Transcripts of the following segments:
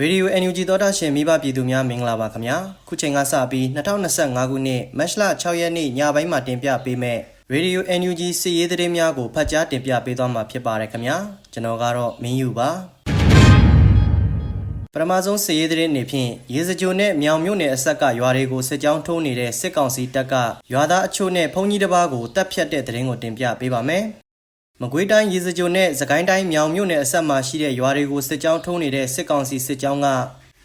ရေဒီယို NUG သောတာရှင်မိဘပြည်သူများမင်္ဂလာပါခင်ဗျာခုချိန်ကစပြီး2025ခုနှစ်မတ်လ6ရက်နေ့ညပိုင်းမှာတင်ပြပေးမယ့်ရေဒီယို NUG စီရေးသတင်းများကိုဖတ်ကြားတင်ပြပေးသွားမှာဖြစ်ပါတယ်ခင်ဗျာကျွန်တော်ကတော့မင်းယူပါပထမဆုံးစီရေးသတင်းအနေဖြင့်ရေစကြိုနဲ့မြောင်မြို့နယ်အဆက်ကရွာတွေကိုစစ်ကြောင်းထိုးနေတဲ့စစ်ကောင်စီတပ်ကရွာသားအချို့နဲ့ဘုံကြီးတစ်ပါးကိုတပ်ဖြတ်တဲ့သတင်းကိုတင်ပြပေးပါမယ် မကွေးတိုင်းရေစကြိုနဲ့စကိုင်းတိုင်းမြောင်မြို့နယ်အဆက်မှာရှိတဲ့ရွာတွေကိုစစ်ကြောင်းထုံးနေတဲ့စစ်ကောင်စီစစ်ကြောင်းက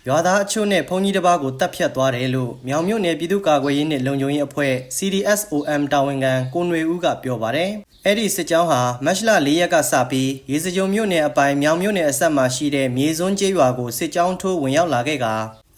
ရွာသားအချို့နဲ့ဘုံကြီးတစ်ပါးကိုတပ်ဖြတ်သွားတယ်လို့မြောင်မြို့နယ်ပြည်သူ့ကာကွယ်ရေးနဲ့လုံခြုံရေးအဖွဲ့ CDSOM တာဝန်ခံကိုຫນွေဦးကပြောပါတယ်။အဲ့ဒီစစ်ကြောင်းဟာမတ်လ၄ရက်ကစပြီးရေစကြိုမြို့နယ်အပိုင်မြောင်မြို့နယ်အဆက်မှာရှိတဲ့မြေစွန်းကျေးရွာကိုစစ်ကြောင်းထိုးဝင်ရောက်လာခဲ့က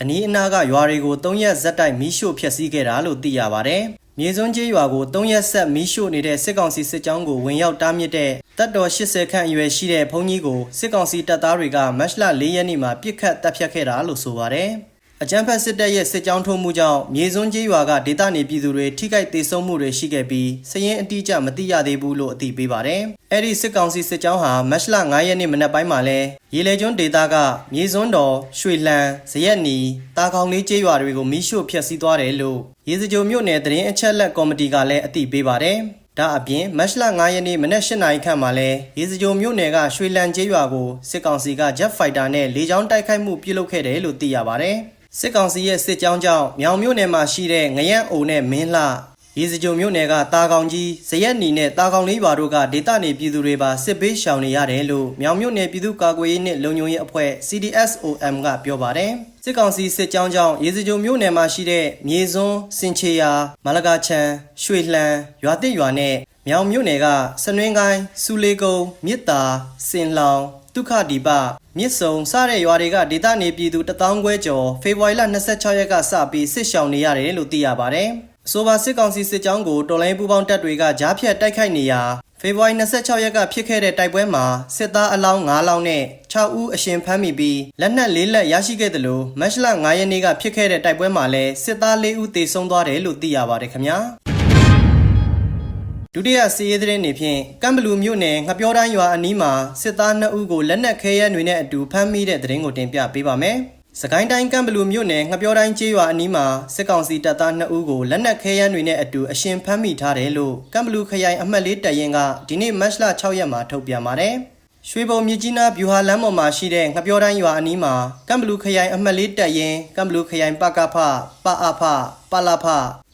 အနီးအနားကရွာတွေကို၃ရက်ဇက်တိုက်မီးရှို့ဖျက်ဆီးခဲ့တာလို့သိရပါတယ်။ မြေစွန်းကျေးရွာကို၃ရက်ဆက်မီးရှို့နေတဲ့စစ်ကောင်စီစစ်ကြောင်းကိုဝင်ရောက်တားမြစ်တဲ့တပ်တော်80ခန့်အရွယ်ရှိတဲ့ဘုံကြီးကိုစစ်ကောင်စီတပ်သားတွေကမတ်လ၄ရက်နေ့မှာပြစ်ခတ်တပ်ဖြတ်ခဲ့တာလို့ဆိုပါတယ်။ အကြမ်းဖက်စစ်တပ်ရဲ့စစ်ကြောင်းထိုးမှုကြောင့်မြေစွန်းကျေးရွာကဒေသနေပြည်သူတွေထိခိုက်ဒေဆုံးမှုတွေရှိခဲ့ပြီးစည်ရင်အတိအကျမသိရသေးဘူးလို့အသိပေးပါတယ်။အဲ့ဒီစစ်ကောင်စီစစ်ကြောင်းဟာမတ်လ9ရက်နေ့မနက်ပိုင်းမှာလဲရေလေကျွန်းဒေသကမြေစွန်းတော်ရွှေလန်းဇရက်နီတာခေါင်လေးကျေးရွာတွေကိုမိရှို့ဖျက်ဆီးသွားတယ်လို့ရေစကြိုမြို့နယ်သတင်းအချက်လက်ကော်မတီကလည်းအသိပေးပါတယ်။ဒါအပြင်မတ်လ9ရက်နေ့မနက်၈နာရီခန့်မှာလဲရေစကြိုမြို့နယ်ကရွှေလန်းကျေးရွာကိုစစ်ကောင်စီက Jet Fighter နဲ့လေကြောင်းတိုက်ခိုက်မှုပြုလုပ်ခဲ့တယ်လို့သိရပါတယ်။ စစ်ကောင်စီရဲ့စစ်ကြောင်းကြောင့်မြောင်မြို့နယ်မှာရှိတဲ့ငရန့်အိုနဲ့မင်းလှရေစကြုံမြို့နယ်ကတာကောင်ကြီးဇရက်နီနဲ့တာကောင်လေးရွာတို့ကဒေသနေပြည်သူတွေပါစစ်ပေးရှောင်နေရတယ်လို့မြောင်မြို့နယ်ပြည်သူ့ကာကွယ်ရေးနှင့်လုံခြုံရေးအဖွဲ့ CDSOM ကပြောပါတယ်စစ်ကောင်စီစစ်ကြောင်းကြောင့်ရေစကြုံမြို့နယ်မှာရှိတဲ့မြေစွန်းစင်ချေယာမလကာချံရွှေလှန်ရွာတစ်ရွာနဲ့မြောင်မြို့နယ်ကစနွင်းကိုင်းစူလေးကုန်းမြစ်တာစင်လောင်ဒုက္ခဒီပမြစ်စုံစတဲ့ရွာတွေကဒေသနေပြည်သူတထောင်ခွဲကျော်ဖေဖော်ဝါရီလ26ရက်ကစပြီးစစ်ရှောင်နေရတယ်လို့သိရပါတယ်။အဆိုပါစစ်ကောင်စီစစ်ကြောင်းကိုတော်လိုင်းပူပေါင်းတပ်တွေကကြားဖြတ်တိုက်ခိုက်နေရာဖေဖော်ဝါရီ26ရက်ကဖြစ်ခဲ့တဲ့တိုက်ပွဲမှာစစ်သားအလောင်း9လောင်းနဲ့6ဦးအရှင်ဖမ်းမိပြီးလက်နက်၄လက်ရရှိခဲ့တယ်လို့မတ်လ9ရက်နေ့ကဖြစ်ခဲ့တဲ့တိုက်ပွဲမှာလည်းစစ်သား၄ဦးသေဆုံးသွားတယ်လို့သိရပါတယ်ခင်ဗျာ ဒုတိယစီးရဲသတင်းနေဖြင့်ကမ်ဘလူမြို့နယ်ငပြောတိုင်းရွာအနီးမှာစစ်သား2ဦးကိုလက်နက်ခဲယမ်းတွေနဲ့အတူဖမ်းမိတဲ့သတင်းကိုတင်ပြပေးပါမယ်။စကိုင်းတိုင်းကမ်ဘလူမြို့နယ်ငပြောတိုင်းကျေးရွာအနီးမှာစစ်ကောင်စီတပ်သား2ဦးကိုလက်နက်ခဲယမ်းတွေနဲ့အတူအရှင်ဖမ်းမိထားတယ်လို့ကမ်ဘလူခရိုင်အမှတ်၄တပ်ရင်းကဒီနေ့မတ်လ6ရက်မှာထုတ်ပြန်ပါတယ်။ရွှေဘုံမြကြီးနားဗျူဟာလမ်းပေါ်မှာရှိတဲ့ငပြောတိုင်းရွာအနီးမှာကမ်ဘလူခရိုင်အမှတ်၄တပ်ရင်းကမ်ဘလူခရိုင်ပကဖပအဖပလဖ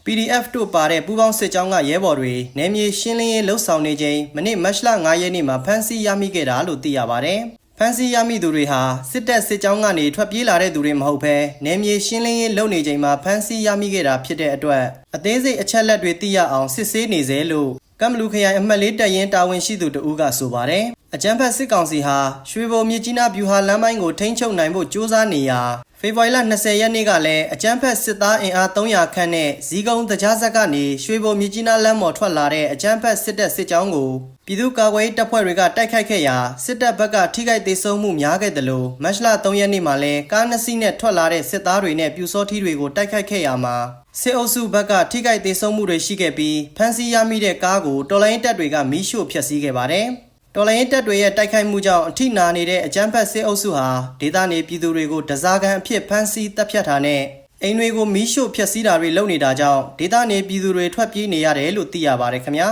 PDF တို့ပါတဲ့ပူးပေါင်းစစ်ကြောင်းကရဲဘော်တွေနယ်မြေရှင်းလင်းရေးလှုပ်ဆောင်နေချိန်မနေ့မတ်လ9ရက်နေ့မှာဖမ်းဆီးရမိခဲ့တာလို့သိရပါတယ်။ဖမ်းဆီးရမိသူတွေဟာစစ်တပ်စစ်ကြောင်းကနေထွက်ပြေးလာတဲ့သူတွေမဟုတ်ဘဲနယ်မြေရှင်းလင်းရေးလုပ်နေချိန်မှာဖမ်းဆီးရမိခဲ့တာဖြစ်တဲ့အတွက်အသေးစိတ်အချက်လက်တွေသိရအောင်စစ်ဆေးနေစေလို့ကမ်ဘလူခရိုင်အမှတ်လေးတပ်ရင်းတာဝန်ရှိသူတဦးကဆိုပါတယ်။အကြမ်းဖက်စစ်ကောင်စီဟာရွှေဘုံမြကြီးနားဗျူဟာလမ်းပိုင်းကိုထိန်းချုပ်နိုင်ဖို့ကြိုးစားနေရာ ဖေဖော်ဝါရီလ20ရက်နေ့ကလည်းအကြမ်းဖက်စစ်သားအင်အား300ခန့်နဲ့ဇီးကုန်းတကြားဆက်ကနေရွှေဘုံမြကြီးနားလမ်းပေါ်ထွက်လာတဲ့အကြမ်းဖက်စစ်တပ်စစ်ကြောင်းကိုပြည်သူ့ကာကွယ်ရေးတပ်ဖွဲ့တွေကတိုက်ခိုက်ခဲ့ရာစစ်တပ်ဘက်ကထိခိုက်ဒေဆုံးမှုများခဲ့တယ်လို့မတ်လ3ရက်နေ့မှာလည်းကားနှစ်စီးနဲ့ထွက်လာတဲ့စစ်သားတွေနဲ့ပြူစောထီးတွေကိုတိုက်ခိုက်ခဲ့ရမှာစစ်အုပ်စုဘက်ကထိခိုက်ဒေဆုံးမှုတွေရှိခဲ့ပြီးဖမ်းဆီးရမိတဲ့ကားကိုတော်လိုင်းတပ်တွေကမီးရှို့ဖျက်ဆီးခဲ့ပါတယ်။ တော်လိုင်းတပ်တွေရဲ့တိုက်ခိုက်မှုကြောင့်အထိနာနေတဲ့အကြမ်းဖက်စစ်အုပ်စုဟာဒေသနေပြည်သူတွေကိုတစားကန်အဖြစ်ဖမ်းဆီးတပ်ဖြတ်တာနဲ့အိမ်တွေကိုမီးရှို့ဖျက်ဆီးတာတွေလုပ်နေတာကြောင့်ဒေသနေပြည်သူတွေထွက်ပြေးနေရတယ်လို့သိရပါတယ်ခင်ဗျာ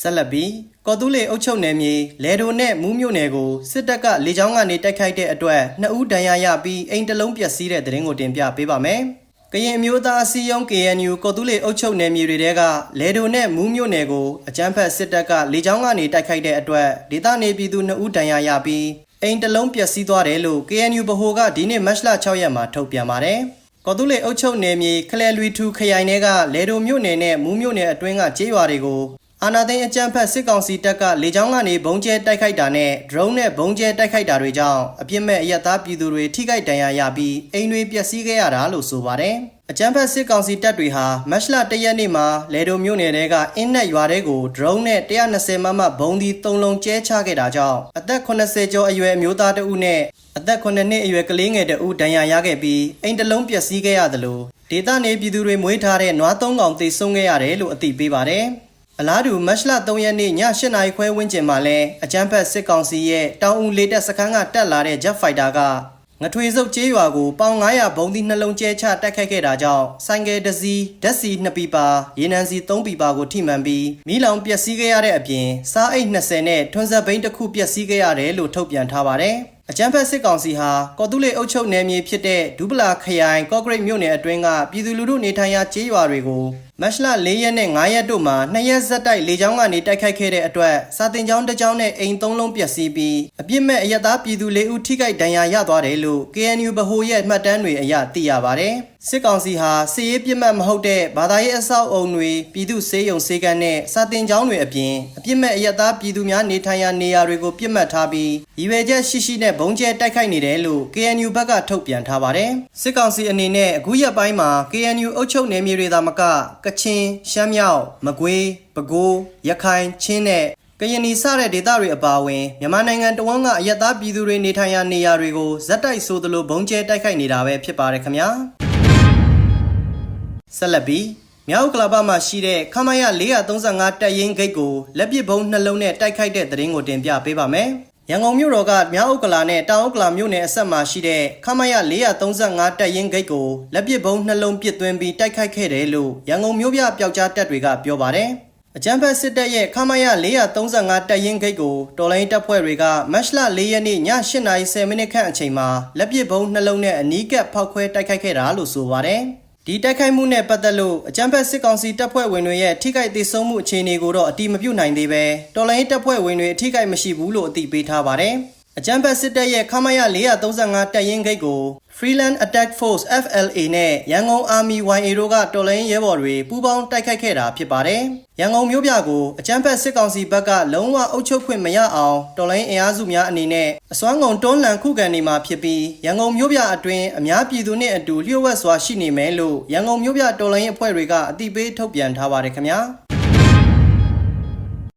ဆက်လက်ပြီးကော်တူးလေအုပ်ချုပ်နယ်မြေလဲဒိုနဲ့မူးမြို့နယ်ကိုစစ်တပ်ကလေကြောင်းကနေတိုက်ခိုက်တဲ့အတွက်နှစ်ဦးဒဏ်ရာရပြီးအိမ်တစ်လုံးပျက်စီးတဲ့တဲ့ရင်ကိုတင်ပြပေးပါမယ် ကရင်အမျိုးသားအစည်းအရုံး KNU ကော်တူးလေအုပ်ချုပ်နယ်မြေတွေတဲကလဲဒိုနဲ့မူးမြို့နယ်ကိုအကြမ်းဖက်စစ်တပ်ကလေကြောင်းကနေတိုက်ခိုက်တဲ့အတွက်ဒေသနေပြည်သူ2ဦးဒဏ်ရာရပြီးအိမ်တစ်လုံးပျက်စီးသွားတယ်လို့ KNU ဗဟိုကဒီနေ့မတ်လ6ရက်မှာထုတ်ပြန်ပါတယ်။ကော်တူးလေအုပ်ချုပ်နယ်မြေခလဲလွီထူခရိုင်ထဲကလဲဒိုမြို့နယ်နဲ့မူးမြို့နယ်အတွင်းကကျေးရွာတွေကို အာနာသိန်းအကြမ်းဖက်စစ်ကောင်စီတပ်ကလေကြောင်းကနေဘုံကျဲတိုက်ခိုက်တာနဲ့ drone နဲ့ဘုံကျဲတိုက်ခိုက်တာတွေကြောင့်အပြစ်မဲ့အရက်သားပြည်သူတွေထိခိုက်ဒဏ်ရာရပြီးအိမ်တွေပျက်စီးခဲ့ရတာလို့ဆိုပါတယ်။အကြမ်းဖက်စစ်ကောင်စီတပ်တွေဟာမတ်လ၁ရက်နေ့မှာလေဒိုမြို့နယ်တဲကအင်းနဲ့ရွာတဲကို drone နဲ့120မမဘုံဒီ၃လုံးကျဲချခဲ့တာကြောင့်အသက်80ကျော်အရွယ်အမျိုးသားတဦးနဲ့အသက်9နှစ်အရွယ်ကလေးငယ်တဦးဒဏ်ရာရခဲ့ပြီးအိမ်တစ်လုံးပျက်စီးခဲ့ရသလိုဒေသနေပြည်သူတွေမွေးထားတဲ့နွားသုံးကောင်သေဆုံးခဲ့ရတယ်လို့အသိပေးပါတယ်။ အလားတူမတ်လ3ရက်နေ့ည8နာရီခွဲဝန်းကျင်မှာလဲအကြမ်းဖက်စစ်ကောင်စီရဲ့တောင်ဦးလေတပ်စခန်းကတက်လာတဲ့ Jet Fighter ကငထွေစုပ်ကျေးရွာကိုပေါင်900ဘုံသီးနှလုံးကျဲချတိုက်ခိုက်ခဲ့တာကြောင့်ဆိုင်ကယ်တစ်စီးဓာတ်စီ2ပီပါရေနံစီ3ပီပါကိုထိမှန်ပြီးမိလောင်ပျက်စီးခဲ့ရတဲ့အပြင်စားအိတ်20နဲ့ထွန်းဆက်ဘိန်းတစ်ခုပျက်စီးခဲ့ရတယ်လို့ထုတ်ပြန်ထားပါတယ်။အကြမ်းဖက်စစ်ကောင်စီဟာကော်တူးလေအုပ်ချုပ်နယ်မြေဖြစ်တဲ့ဒူးပလာခရိုင်ကော့ဂရိတ်မြို့နယ်အတွင်းကပြည်သူလူထုနေထိုင်ရာကျေးရွာတွေကို မတ်လ4ရက်နဲ့5ရက်တို့မှာ2ရက်ဆက်တိုက်လေကြောင်းကနေတိုက်ခိုက်ခဲ့တဲ့အတွက်စာတင်ကျောင်းတစ်ကျောင်းနဲ့အိမ်၃လုံးပျက်စီးပြီးအပြစ်မဲ့အရသားပြည်သူ၄ဦးထိခိုက်ဒဏ်ရာရသွားတယ်လို့ KNU ဗဟိုရဲ့မှတ်တမ်းတွေအရသိရပါတယ်။ စစ်ကောင်စီဟာစစ်ရေးပြစ်မှတ်မဟုတ်တဲ့ဘာသာရေးအဆောက်အုံတွေပြည်သူစေယုံစေကန်းနဲ့စာတင်ကျောင်းတွေအပြင်အပြစ်မဲ့အရသားပြည်သူများနေထိုင်ရာနေရာတွေကိုပြစ်မှတ်ထားပြီးရည်ရွယ်ချက်ရှိရှိနဲ့ဘုံကျဲတိုက်ခိုက်နေတယ်လို့ KNU ဘက်ကထုတ်ပြန်ထားပါတယ်။စစ်ကောင်စီအနေနဲ့အခုရက်ပိုင်းမှာ KNU အုပ်ချုပ်နယ်မြေတွေသာမကကချင်ရှမ်းမြောက်မကွေးပဲခူးရခိုင်ချင်းနဲ့ကရင်နီစတဲ့ဒေသတွေအပါအဝင်မြန်မာနိုင်ငံတဝန်းကအရက်သားပြည်သူတွေနေထိုင်ရာနေရာတွေကိုဇက်တိုက်ဆိုသလိုဘုံကျဲတိုက်ခိုက်နေတာပဲဖြစ်ပါတယ်ခင်ဗျာ ဆက်လက်ပြီးမြောက်ကလာပမှာရှိတဲ့ခမရ435တပ်ရင်းဂိတ်ကိုလက်ပစ်ဘုံနှလုံးနဲ့တိုက်ခိုက်တဲ့တရင်ကိုတင်ပြပေးပါမယ်ရန်ကုန်မြို့တော်ကမြောက်ဥက္ကလာနဲ့တောင်ဥက္ကလာမြို့နယ်အဆက်မှာရှိတဲ့ခမရ435တပ်ရင်းဂိတ်ကိုလက်ပစ်ဘုံနှလုံးပစ်သွင်းပြီးတိုက်ခိုက်ခဲ့တယ်လို့ရန်ကုန်မြို့ပြပျောက်ကြားတပ်တွေကပြောပါတယ်။အကြမ်းဖက်စစ်တပ်ရဲ့ခမရ435တပ်ရင်းဂိတ်ကိုတော်လိုင်းတပ်ဖွဲ့တွေကမတ်လ4ရက်နေ့ည8:30မိနစ်ခန့်အချိန်မှာလက်ပစ်ဘုံနှလုံးနဲ့အနီးကပ်ဖောက်ခွဲတိုက်ခိုက်ခဲ့တာလို့ဆိုပါတယ်။ ဒီတိုက်ခိုက်မှုနဲ့ပတ်သက်လို့အကြမ်းဖက်စစ်ကောင်စီတပ်ဖွဲ့ဝင်တွေရဲ့ထိခိုက်ဒေဆုံးမှုအခြေအနေကိုတော့အတိမပြုနိုင်သေးပဲတော်လိုင်းတပ်ဖွဲ့ဝင်တွေအထိခိုက်မရှိဘူးလို့အသိပေးထားပါတယ်။ အကြမ်းဖက်စစ်တပ်ရဲ့ခမရ435တပ်ရင်းဂိတ်ကို Freeland Attack Force FLA နဲ့ရန်ကုန် Army YA တို့ကတော်လိုင်းရဲဘော်တွေပူးပေါင်းတိုက်ခိုက်ခဲ့တာဖြစ်ပါတယ်။ရန်ကုန်မြို့ပြကိုအကြမ်းဖက်စစ်ကောင်စီဘက်ကလုံးဝအုပ်ချုပ်ခွင့်မရအောင်တော်လိုင်းအင်အားစုများအနေနဲ့အစွမ်းကုန်တွန်းလှန်ခုခံနေမှာဖြစ်ပြီးရန်ကုန်မြို့ပြအတွင်းအများပြည်သူနဲ့အတူလျှို့ဝှက်စွာရှိနေမယ်လို့ရန်ကုန်မြို့ပြတော်လိုင်းအဖွဲ့တွေကအသိပေးထုတ်ပြန်ထားပါတယ်ခင်ဗျာ။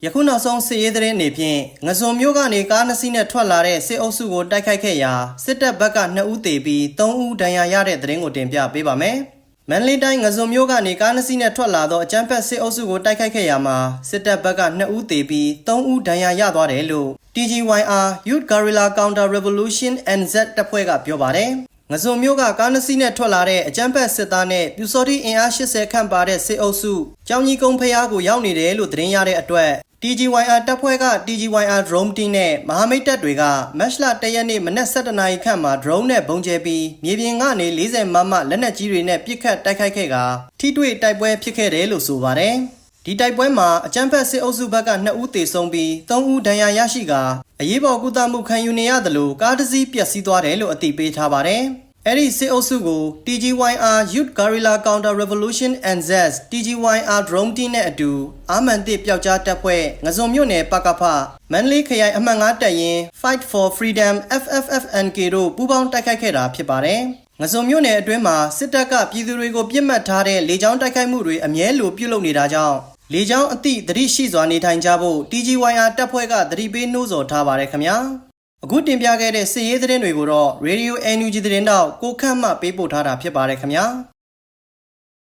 ယခုနောက်ဆုံးစစ်ရေးသတင်းအနေဖြင့်ငဇွန်မျိုးကနေကားနှစ်စီးနဲ့ထွက်လာတဲ့စစ်အုပ်စုကိုတိုက်ခိုက်ခဲ့ရာစစ်တပ်ဘက်က2ဦးသေပြီး3ဦးဒဏ်ရာရတဲ့သတင်းကိုတင်ပြပေးပါမယ်။မန္တလေးတိုင်းငဇွန်မျိုးကနေကားနှစ်စီးနဲ့ထွက်လာသောအကြမ်းဖက်စစ်အုပ်စုကိုတိုက်ခိုက်ခဲ့ရာမှာစစ်တပ်ဘက်က2ဦးသေပြီး3ဦးဒဏ်ရာရသွားတယ်လို့ TGYR Youth Guerrilla Counter Revolution NZ တပ်ဖွဲ့ကပြောပါတယ်။ငဇုံမျိုးကကားနှစ်စီးနဲ့ထွက်လာတဲ့အကြမ်းဖက်စစ်သားနဲ့ပြူစော်တီအင်အား80ခန့်ပါတဲ့စစ်အုပ်စုကြောင်ကြီးကုန်းဖျားကိုရောက်နေတယ်လို့သတင်းရတဲ့အတွက် TGYR တပ်ဖွဲ့က TGYR drone team နဲ့မဟာမိတ်တပ်တွေက မတ်လ1ရက်နေ့မနက်7:00နာရီခန့်မှာ drone နဲ့ပုံကျဲပြီးမြေပြင်ကနေ40မမလက်နက်ကြီးတွေနဲ့ပစ်ခတ်တိုက်ခိုက်ခဲ့ကထိတွေ့တိုက်ပွဲဖြစ်ခဲ့တယ်လို့ဆိုပါတယ်။ဒီတိုက်ပွဲမှာအကြမ်းဖက်စစ်အုပ်စုဘက်က2ဦးသေဆုံးပြီး3ဦးဒဏ်ရာရရှိကအရေးပေါ်ကုသမှုခံယူနေရသလိုကားတစ်စီးပျက်စီးသွားတယ်လို့အသိပေးထားပါတယ်။ အဲ့ဒီစစ်အုပ်စုကို TGYR Youth Guerrilla Counter Revolution NZ TGYR Drone Team နဲ့အတူအာမန်တစ်ပျောက်ကြားတပ်ဖွဲ့ငဇုံမြို့နယ်ပကဖမန္တလေးခရိုင်အမှတ်9တပ်ရင်း Fight for Freedom FFFNK တို့ပူးပေါင်းတိုက်ခိုက်ခဲ့တာဖြစ်ပါတယ်။ငဇုံမြို့နယ်အတွင်းမှာစစ်တပ်ကပြည်သူတွေကိုပြစ်မှတ်ထားတဲ့လေကြောင်းတိုက်ခိုက်မှုတွေအမြဲလိုပြုလုပ်နေတာကြောင့်လေကြောင်းအသည့်သတိရှိစွာနေထိုင်ကြဖို့ TGYR တပ်ဖွဲ့ကသတိပေးနှိုးဆော်ထားပါတယ်ခင်ဗျာ။ အခုတင်ပြခဲ့တဲ့စစ်ရေးသတင်းတွေကိုတော့ Radio NUG သတင်းတောက်ကိုခန့်မှပေးပို့ထားတာဖြစ်ပါတယ်ခင်ဗျာ။